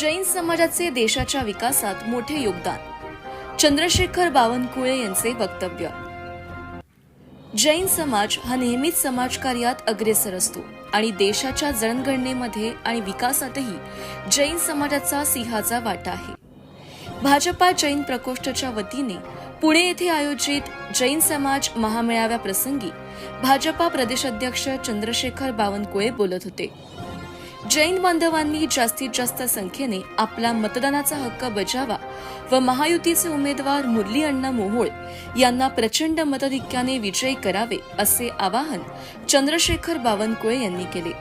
जैन समाजाचे देशाच्या विकासात मोठे योगदान. चंद्रशेखर बावनकुळे यांचे वक्तव्य. जैन समाज हा नेहमीच समाजकार्यात अग्रेसर असतो आणि देशाच्या जणगणनेमध्ये आणि विकासातही जैन समाजाचा सिंहाचा वाटा आहे. भाजपा जैन प्रकोष्ठच्या वतीने पुणे येथे आयोजित जैन समाज महामेळाव्याप्रसंगी भाजपा प्रदेशाध्यक्ष चंद्रशेखर बावनकुळे बोलत होते. जैन बांधवांनी जास्तीत जास्त संख्येने आपला मतदानाचा हक्क बजावा व महायुतीचे उमेदवार मुरली अण्णा मोहोळ यांना प्रचंड मताधिक्याने विजयी करावे असे आवाहन चंद्रशेखर बावनकुळे यांनी केले.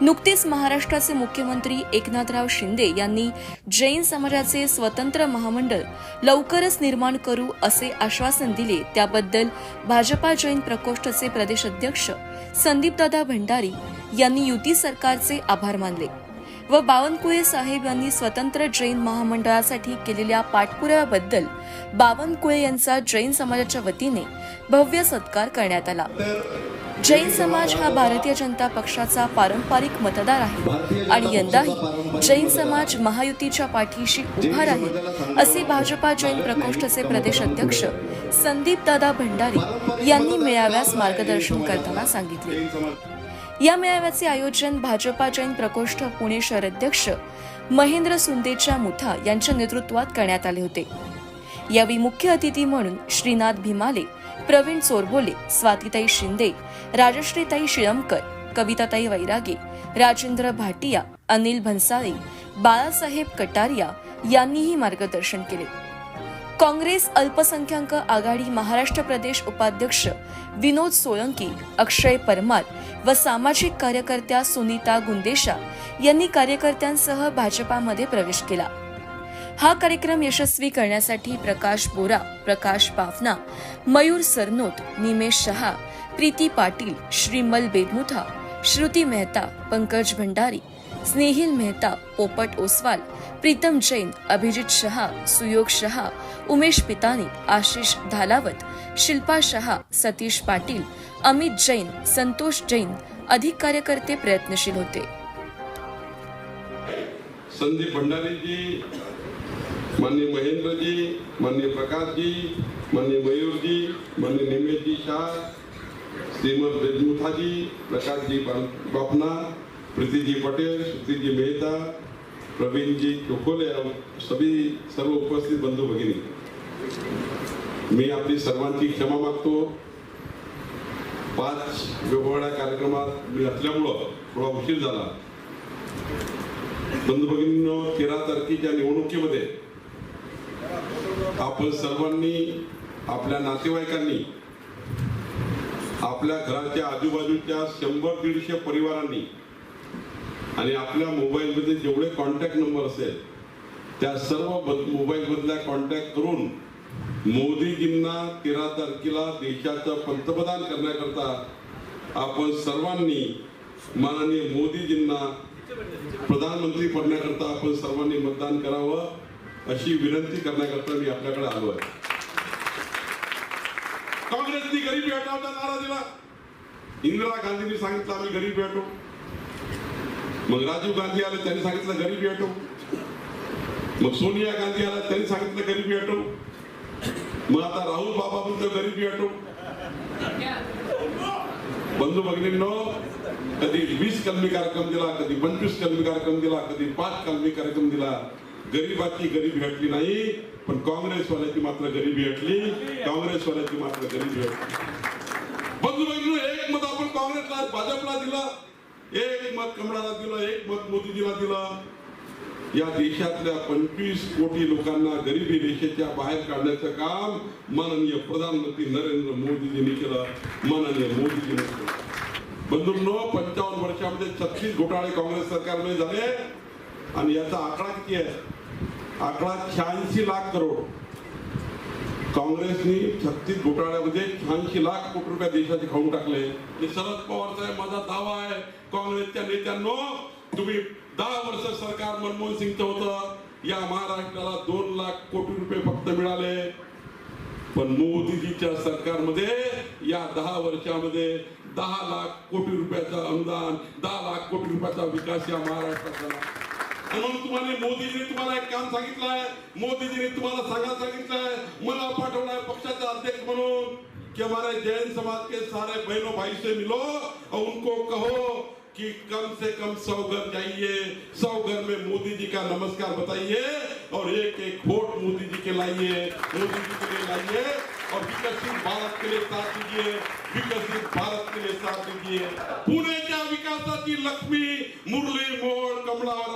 नुकतेच महाराष्ट्राचे मुख्यमंत्री एकनाथराव शिंदे यांनी जैन समाजाचे स्वतंत्र महामंडळ लवकरच निर्माण करू असे आश्वासन दिले. त्याबद्दल भाजपा जैन प्रकोष्ठचे प्रदेशाध्यक्ष संदीपदादा भंडारी यांनी युती सरकारचे आभार मानले व बावनकुळे साहेब यांनी स्वतंत्र जैन महामंडळासाठी केलेल्या पाठपुराव्याबद्दल बावनकुळे यांचा जैन समाजाच्या वतीने भव्य सत्कार करण्यात आला. जैन समाज हा भारतीय जनता पक्षाचा पारंपरिक मतदार आहे आणि यंदाही जैन समाज महायुतीच्या पाठीशी उभा राहील असे भाजपा जैन प्रकोष्ठचे प्रदेश अध्यक्ष संदीप दादा भंडारी यांनी मेळाव्यास मार्गदर्शन करताना सांगितले. या मेळाव्याचे आयोजन भाजपा जैन प्रकोष्ठ पुणे शहर अध्यक्ष महेंद्र सुंदेच्या मुथा यांच्या नेतृत्वात करण्यात आले होते. यावेळी मुख्य अतिथी म्हणून श्रीनाथ भीमाले प्रवीण चोरबोले स्वातीताई शिंदे राजश्रीताई शिळमकर कविताताई वैरागे राजेंद्र भाटिया अनिल भन्साळे बाळासाहेब कटारिया यांनीही मार्गदर्शन केले. काँग्रेस अल्पसंख्याक आघाडी महाराष्ट्र प्रदेश उपाध्यक्ष विनोद सोळंकी अक्षय परमार व सामाजिक कार्यकर्त्या सुनीता गुंदेशा यांनी कार्यकर्त्यांसह भाजपामध्ये प्रवेश केला. हा कार्यक्रम यशस्वी करण्यासाठी प्रकाश बोरा प्रकाश पाफना मयूर सरनोत निमेश शहा प्रीती पाटील श्रीमल बेदमुथा श्रुती मेहता पंकज भंडारी स्नेहिल मेहता पोपट ओसवाल प्रीतम जैन अभिजित शहा सुयोग शहा उमेश पितानी आशिष धालावत शिल्पा शहा सतीश पाटील अमित जैन संतोष जैन अधिक कार्यकर्ते प्रयत्नशील होते. संदीप भंडारीजी माननीय महेंद्रजी माननीय प्रकाशजी माननीय मयूरजी माननीय निमेशजी शाह श्रीमद बेजमुथाजी प्रकाशजी बापना प्रीतिजी पटेल श्रुतिजी मेहता प्रवीणजी चोखोले और सभी सर्व उपस्थित बंधू भगिनी। मी आपली सर्वांची क्षमा मागतो. पाच वेगवेगळ्या कार्यक्रमात मी असल्यामुळं थोडा उशीर झाला. बंधू भगिनीनं तेरा तारखेच्या निवडणुकीमध्ये आपण सर्वांनी आपल्या नातेवाईकांनी आपल्या घराच्या आजूबाजूच्या शंभर दीडशे परिवारांनी आणि आपल्या मोबाईलमध्ये जेवढे कॉन्टॅक्ट नंबर असेल त्या सर्व मोबाईलमधल्या कॉन्टॅक्ट करून मोदीजींना तेरा तारखेला देशाचं पंतप्रधान करण्याकरता आपण सर्वांनी माननीय मोदीजींना प्रधानमंत्री पडण्याकरता आपण सर्वांनी मतदान करावं. अशी विनंती करण्याकरता मी आपल्याकडे आलो आहे. काँग्रेसनी गरीब हटावचा नारा दिला. इंदिरा गांधींनी सांगितलं आम्ही गरीब हटवू मग राजीव गांधी आले त्यांनी सांगितलं गरीबी हटवू मग सोनिया गांधी आला त्यांनी सांगितलं गरीबी हटवू मग आता राहुल बाबा म्हणतो गरीबी हटवू बंधू भगिनींनो कधी वीस कलमी कार्यक्रम दिला कधी पंचवीस कलमी कार्यक्रम दिला कधी पाच कलमी कार्यक्रम दिला. गरीबाची गरीबी हटली नाही पण काँग्रेसवाल्याची मात्र गरिबी हटली काँग्रेसवाल्याची मात्र गरीबी हटली बंधू भगिनींनो एक मत आपण काँग्रेसला भाजपला दिला. एक मत कमळाला दिलं एक मत मोदीजीला दिलं. या देशातल्या पंचवीस कोटी लोकांना गरिबी रेषेच्या बाहेर काढण्याचं काम माननीय प्रधानमंत्री नरेंद्र मोदीजींनी केलं. माननीय मोदीजींनी केलं. बंधूंनो पंचावन्न वर्षामध्ये छत्तीस घोटाळे काँग्रेस सरकारमध्ये झाले. आणि याचा आकडा किती आहे? आकडा शहाऐंशी लाख करोड. काँग्रेसनी छत्तीस घोटाळ्यामध्ये शहाऐंशी लाख कोटी रुपये देशाचे खाऊन टाकले. आणि शरद पवार साहेब माझा दावा आहे. काँग्रेसच्या नेत्यांनो तुम्ही दहा वर्ष सरकार मनमोहन सिंगचं होतं. या महाराष्ट्राला दोन लाख कोटी रुपये फक्त मिळाले. पण मोदीजीच्या सरकारमध्ये या दहा वर्षामध्ये दहा लाख कोटी रुपयाचं अनुदान दहा लाख कोटी रुपयाचा विकास या महाराष्ट्रात झाला. तुम्हाला मोदीजीने तुम्हाला एक काम सांगितलंय मोदीजीने तुम्हाला सांगायला सांगितलंय मला पाठवलाय पक्षाचा अध्यक्ष म्हणून. कि हमारे जैन समाज के सारे बहनों भाई से मिलो. और उनको कहो कि कम से कम सौ घर जाइए. सौ घर में मोदी जी का नमस्कार बताइए. और एक एक वोट मोदी जी के लाइए. मोदी जी के लिए लाइए. और विकसित भारत के लिए साथ दीजिए. विकसित भारत के लिए साथ दीजिए. पुण्याच्या विकासाची लक्ष्मी मुरली मोहोळ कमळावर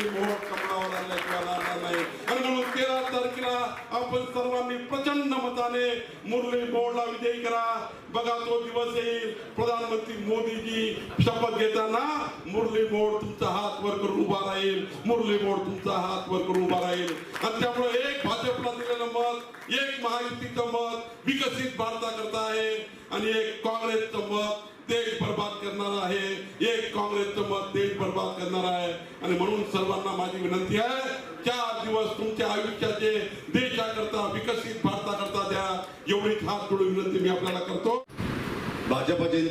मुरली मोहोळ कमळावर आणल्याशिवाय राहणार नाही आणि म्हणून तेरा तारखेला आपण सर्वांनी प्रचंड मताने मुरली बोर्डला विजयी करा. बघा तो दिवस येईल. प्रधानमंत्री मोदीजी शपथ घेताना मुरली बोर्ड तुमचा हात वर करून उभा राहील. मुरली बोर्ड तुमचा हात वर करून उभा राहील. आणि त्यामुळे एक भाजपला दिलेलं मत एक महायुतीचं मत विकसित भारताकरता आहे. आणि एक काँग्रेसचं मत देश बर्बाद करणार आहे. एक काँग्रेसचं मत देश बर्बाद करणार आहे. आणि म्हणून सर्वांना माझी विनंती आहे चार दिवस तुमच्या आयुष्याचे देशाकरता विकसित एवढी खास एवढीच विनंती मी आपल्याला करतो. भाजपा जैन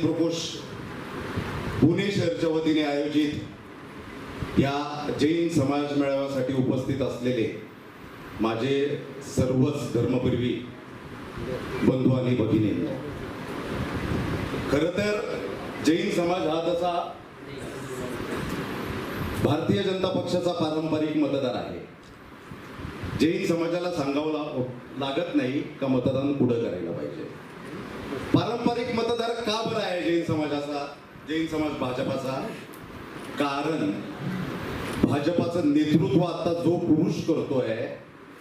पुणे शहरच्या वतीने आयोजित या जैन समाज मेळाव्यासाठी उपस्थित असलेले माझे सर्वच धर्मपूर्वी बंधू आणि भगिनी. खर तर जैन समाज हा तसा भारतीय जनता पक्षाचा पारंपरिक मतदार आहे. जैन समाजाला सांगावं लागत नाही का मतदान पुढं करायला पाहिजे? पारंपरिक मतदार का बरं आहे जैन समाजाचा? जैन समाज भाजपाचा? कारण भाजपाचं नेतृत्व आता जो पुरुष करतोय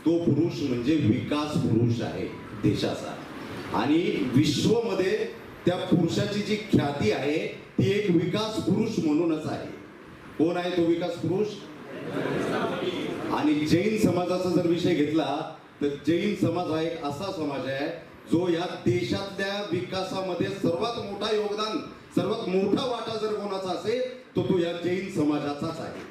तो पुरुष म्हणजे विकास पुरुष आहे देशाचा. आणि विश्वमध्ये त्या पुरुषाची जी ख्याती आहे ती एक विकास पुरुष म्हणूनच आहे. कोण आहे तो विकास पुरुष? आणि जैन समाजाचा जर विषय घेतला तर जैन समाज हा एक असा समाज आहे जो या देशातल्या विकासामध्ये सर्वात मोठा योगदान सर्वात मोठा वाटा जर कोणाचा असेल तो तो या जैन समाजाचाच आहे.